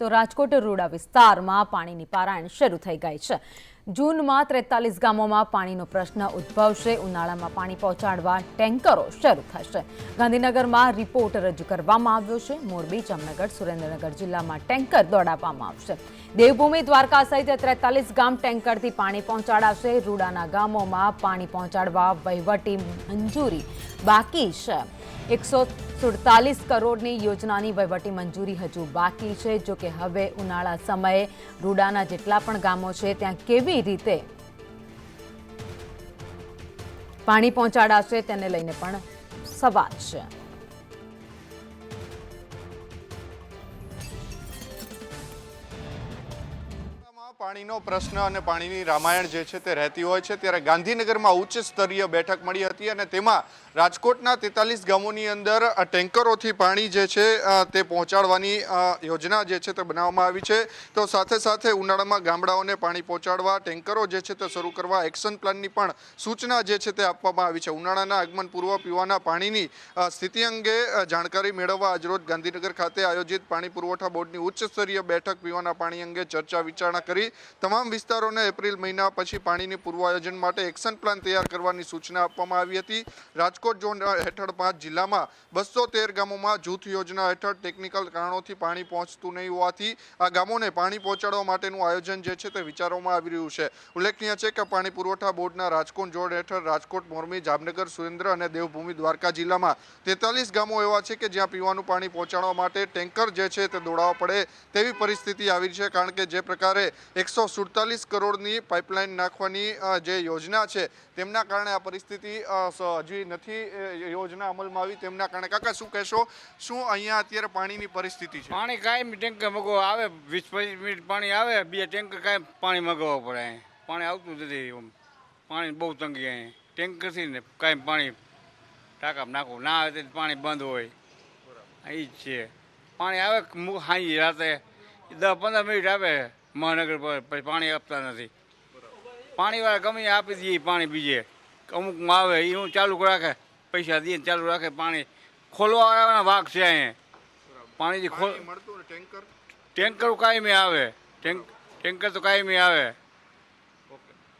તો રાજકોટ રોડા વિસ્તારમાં પાણીની પારાયણ શરૂ થઈ ગઈ છે. જૂનમાં ત્રેતાલીસ ગામોમાં પાણીનો પ્રશ્ન ઉદ્ભવશે. ઉનાળામાં પાણી પહોંચાડવા ટેન્કરો શરૂ થશે. ગાંધીનગરમાં રિપોર્ટ રજૂ કરવામાં આવ્યો છે. મોરબી, જામનગર, સુરેન્દ્રનગર જિલ્લામાં ટેન્કર દોડાવવામાં આવશે. દેવભૂમિ દ્વારકા સહિત ત્રેતાલીસ ગામ ટેન્કરથી પાણી પહોંચાડાશે. રૂડાના ગામોમાં પાણી પહોંચાડવા વહીવટી મંજૂરી બાકી છે. એકસો સુડતાલીસ કરોડની યોજનાની વહીવટી મંજૂરી હજુ બાકી છે. જો કે હવે ઉનાળા સમયે રૂડાના જેટલા પણ ગામો છે, ત્યાં કેવી રીતે પાણી પહોંચાડાશે, તેને લઈને પણ સવાલ છે. પાણીનો પ્રશ્ન અને પાણીની રામાયણ જે છે તે રહેતી હોય છે, ત્યારે ગાંધીનગરમાં ઉચ્ચ સ્તરીય બેઠક મળી હતી અને તેમાં રાજકોટના તેતાલીસ ગામોની અંદર ટેન્કરોથી પાણી જે છે તે પહોંચાડવાની યોજના જે છે તે બનાવવામાં આવી છે. તો સાથે સાથે ઉનાળામાં ગામડાઓને પાણી પહોંચાડવા, ટેન્કરો જે છે તે શરૂ કરવા, એક્શન પ્લાનની પણ સૂચના જે છે તે આપવામાં આવી છે. ઉનાળાના આગમન પૂર્વ પીવાના પાણીની સ્થિતિ અંગે જાણકારી મેળવવા આજરોજ ગાંધીનગર ખાતે આયોજિત પાણી પુરવઠા બોર્ડની ઉચ્ચ સ્તરીય બેઠક પીવાના પાણી અંગે ચર્ચા વિચારણા કરી. તમામ વિસ્તારોને એપ્રિલ મહિના પછી પાણીની પૂર્વ આયોજન માટે એક્શન પ્લાન તૈયાર કરવાની સૂચના આપવામાં આવી હતી. રાજકોટ ઝોન હેઠળ પાંચ જિલ્લામાં બસો તેર ગામોમાં જૂથ યોજના હેઠળ ટેકનિકલ કારણોથી પાણી પહોંચતું નહીં હોવાથી આ ગામોને પાણી પહોંચાડવા માટેનું આયોજન જે છે તે વિચારવામાં આવી રહ્યું છે. ઉલ્લેખનીય છે કે પાણી પુરવઠા બોર્ડના રાજકોટ ઝોન હેઠળ રાજકોટ, મોરબી, જામનગર, સુરેન્દ્ર અને દેવભૂમિ દ્વારકા જિલ્લામાં તેતાલીસ ગામો એવા છે કે જ્યાં પીવાનું પાણી પહોંચાડવા માટે ટેન્કર જે છે તે દોડાવવા પડે તેવી પરિસ્થિતિ આવી છે. કારણ કે જે પ્રકારે એકસો સુડતાલીસ કરોડની પાઇપલાઇન નાખવાની જે યોજના છે, તેમના કારણે આ પરિસ્થિતિ હજી નથી યોજના અમલમાં આવી. તેમના કારણે, કાકા, શું કહેશો? શું અહીંયા અત્યારે પાણીની પરિસ્થિતિ છે? પાણી કાયમ ટેન્કર મગવા આવે, વીસ પચીસ મિનિટ પાણી આવે, બે ટેન્કર કાંઈ પાણી મગાવવા પડે અહીં. પાણી આવતું નથી. પાણી બહુ તંગી અહીં. ટેન્કરથી ને કાંઈ પાણી ટાંકામાં નાખવું. ના આવે તો પાણી બંધ હોય. એ જ છે. પાણી આવે હાઈ રાતે દસ પંદર મિનિટ આવે. મહાનગર પર પાણી આપતા નથી. પાણીવાળા ગમે આપી દઈએ પાણી બીજે. અમુકમાં આવે એ હું ચાલુ રાખે પૈસા દઈએ ચાલુ રાખે પાણી. ખોલવાવાળાના વાઘ છે અહીંયા. પાણી મળતું ને ટેન્કર? ટેન્કર કાયમી આવે. ટેન્કર તો કાયમી આવે.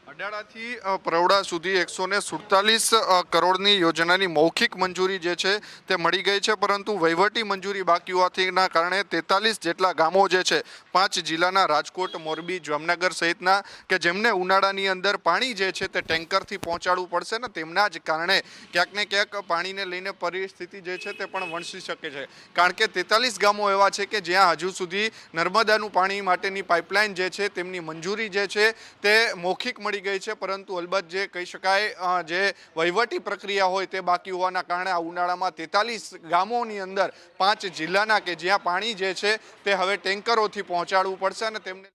અડાળાથી પ્રવડા સુધી એકસો ને સુડતાલીસ કરોડની યોજનાની મૌખિક મંજૂરી જે છે તે મળી ગઈ છે પરંતુ વહીવટી મંજૂરી બાકી હોવાથીના કારણે તેતાલીસ જેટલા ગામો જે છે પાંચ જિલ્લાના રાજકોટ, મોરબી, જામનગર સહિતના કે જેમને ઉનાળાની અંદર પાણી જે છે તે ટેન્કરથી પહોંચાડવું પડશે ને તેમના જ કારણે ક્યાંક ને ક્યાંક પાણીને લઈને પરિસ્થિતિ જે છે તે પણ વણસી શકે છે. કારણ કે તેતાલીસ ગામો એવા છે કે જ્યાં હજુ સુધી નર્મદાનું પાણી માટેની પાઇપલાઇન જે છે તેમની મંજૂરી જે છે તે મૌખિક મળી ગઈ છે. પરંતુ અલબત્ત જે કહી શકાય જે વહીવટી પ્રક્રિયા હોય તે બાકી હોવાના કારણે આ ઉનાળામાં તેતાલીસ ગામોની અંદર પાંચ જિલ્લાના કે જ્યાં પાણી જે છે તે હવે ટેન્કરોથી પહોંચાડવું પડશે અને તેમને